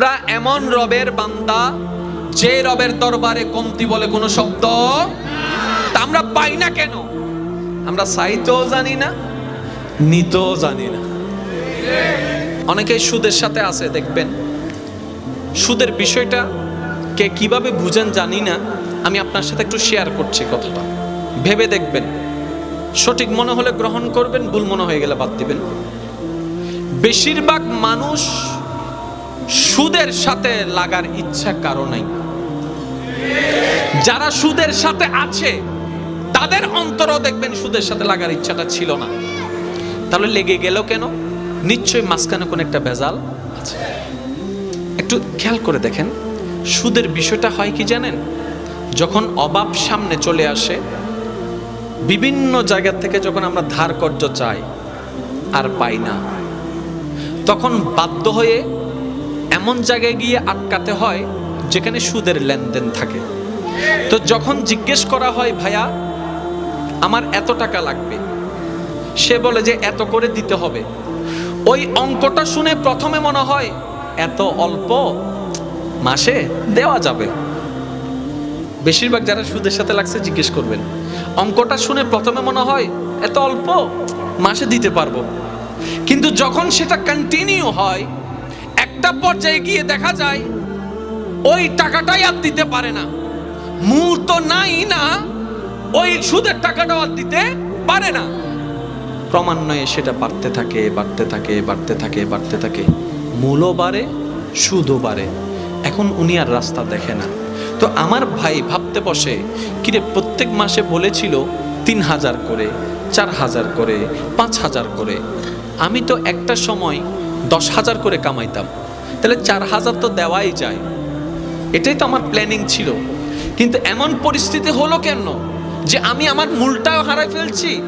আমরা এমন রবের বান্দা, যে রবের দরবারে কমতি বলে কোনো শব্দ? তা আমরা পাই না কেন? আমরা চাইতেও জানি না, নিতেও জানি না। অনেকেই সুদের সাথে আছে, দেখবেন। সুদের বিষয়টা কে কীভাবে বুঝেন জানি না। আমি আপনার সাথে একটু শেয়ার করছি কথাটা। ভেবে দেখবেন। সঠিক মনে হলে গ্রহণ করবেন, ভুল মনে হয়ে গেলে বাদ দিবেন। বেশিরভাগ মানুষ সুদের সাথে লাগার ইচ্ছা কারও নাই। যারা সুদের সাথে আছে, তাদের অন্তরও দেখবেন সুদের সাথে লাগার ইচ্ছাটা ছিল না। তাহলে লেগে গেল কেন? নিশ্চয়ই মাঝখানে কোন একটা ভেজাল আছে। একটু খেয়াল করে দেখেন, সুদের বিষয়টা হয় কি জানেন? যখন অভাব সামনে চলে আসে, বিভিন্ন জায়গা থেকে যখন আমরা ধার কর্য চাই, আর পাই না, তখন বাধ্য হয়ে এমন জায়গায় গিয়ে আটকাতে হয় যেখানে সুদের লেনদেন থাকে। তো যখন জিজ্ঞেস করা হয়, ভাইয়া, আমার এত টাকা লাগবে। সে বলে যে, এত করে দিতে হবে। ওই অঙ্কটা শুনে প্রথমে মনে হয়, এত অল্প? মাসে দেওয়া যাবে। বেশিরভাগ যারা সুদের সাথে লাগছে জিজ্ঞেস করবেন। অঙ্কটা শুনে প্রথমে মনে হয়, এত অল্প? মাসে দিতে পারব। কিন্তু যখন সেটা কন্টিনিউ হয় একটা পর্যায়ে গিয়ে দেখা যায়, ওই টাকাটাই আর দিতে পারে না। মূল তো নাই না, ওই সুদের টাকাটাও আর দিতে পারে না। ক্রমান্বয়ে সেটা বাড়তে থাকে বাড়তে থাকে বাড়তে থাকে বাড়তে থাকে। মূলও বাড়ে, সুদও বাড়ে। এখন উনি আর রাস্তা দেখে না। তো আমার ভাই ভাবতে বসে, কিরে, প্রত্যেক মাসে বলেছিল তিন হাজার করে, চার হাজার করে, পাঁচ হাজার করে। আমি তো একটা সময় দশ হাজার করে কামাইতাম। তাহলে চার হাজার তো দেওয়াই যায়। এটাই তো আমার প্ল্যানিং ছিল। কিন্তু এমন পরিস্থিতি হলো কেন? যে আমি আমার মূলটাও হারাই ফেলছি,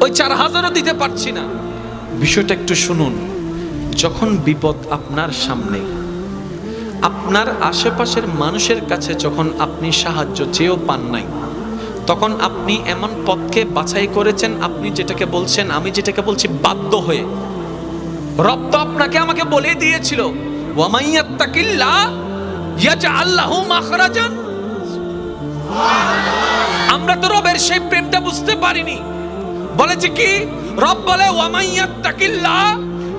ওই চার হাজারও দিতে পারছি না। বিষয়টা একটু শুনুন। যখন বিপদ আপনার সামনে, আপনার আশেপাশের মানুষের কাছে যখন আপনি সাহায্য চেয়েও পান নাই, তখন আপনি এমন পথকে বাছাই করেছেন, আপনি যেটাকে বলছেন, আমি যেটাকে বলছি বাধ্য হয়ে। রব তো আপনাকে আমাকে বলে দিয়েছিল। আমরা তো রবের সেই প্রেমটা বুঝতে পারিনি। বলেছে কি? রব বলে ওয়ামাইয়াত্তাকিল্লা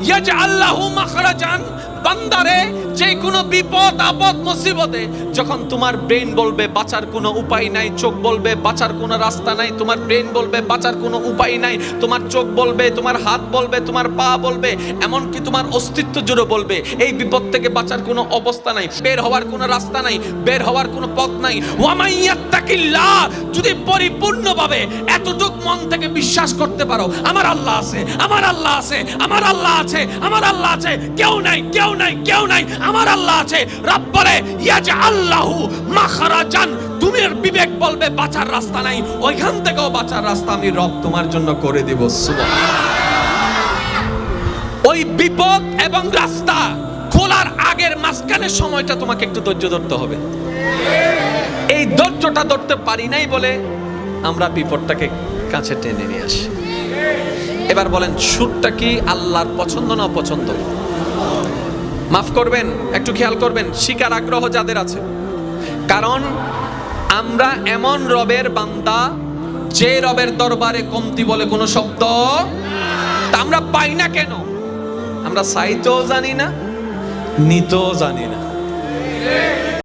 ইয়াজআল্লাহু মাখরাজান। বান্দারে যে কোনো বিপদ, আপদ, মুসিবতে, যখন তোমার ব্রেন বলবে, বাঁচার কোনো উপায় নাই, চোখ বলবে, বাঁচার কোনো রাস্তা নাই, তোমার ব্রেন বলবে, বাঁচার কোনো উপায় নাই, তোমার চোখ বলবে, তোমার হাত বলবে, তোমার পা বলবে তোমার অস্তিত্ব জুড়ে বলবে, এই বিপদ থেকে বাঁচার কোনো অবস্থা নাই, বের হওয়ার কোনো রাস্তা নাই, বের হওয়ার কোনো পথ নাই। যদি পরিপূর্ণভাবে এতটুক মন থেকে বিশ্বাস করতে পারো, আমার আল্লাহ আছে, আমার আল্লাহ আছে, আমার আল্লাহ আছে, আমার আল্লাহ আছে, কেউ নাই, কেউ নাই, কেউ নাই, আমার আল্লাহ আছে। রব বলে ইয়াজ আল্লাহু মাখরাজান। তুমি বিবেক বলবে, বাঁচার রাস্তা নাই। ওইখান থেকেও বাঁচার রাস্তা আমি রব তোমার জন্য করে দেব। ওই বিপদ এবং রাস্তা খোলার আগের মাঝখানের সময়টা তোমাকে একটু ধৈর্য ধরতে হবে। এই ধৈর্যটা ধরতে পারি নাই বলে আমরা বিপদটাকে কাছে টেনে নিয়ে আসি। এবার বলেন, সুরটা কি আল্লাহর পছন্দ না অপছন্দ? মাফ করবেন, একটু খেয়াল করবেন, শিকার আগ্রহ যাদের আছে। কারণ আমরা এমন রবের বান্দা, যে রবের দরবারে কমতি বলে কোনো শব্দ তা আমরা পাই না কেন? আমরা সাইতেও জানি না, নিতেও জানি না।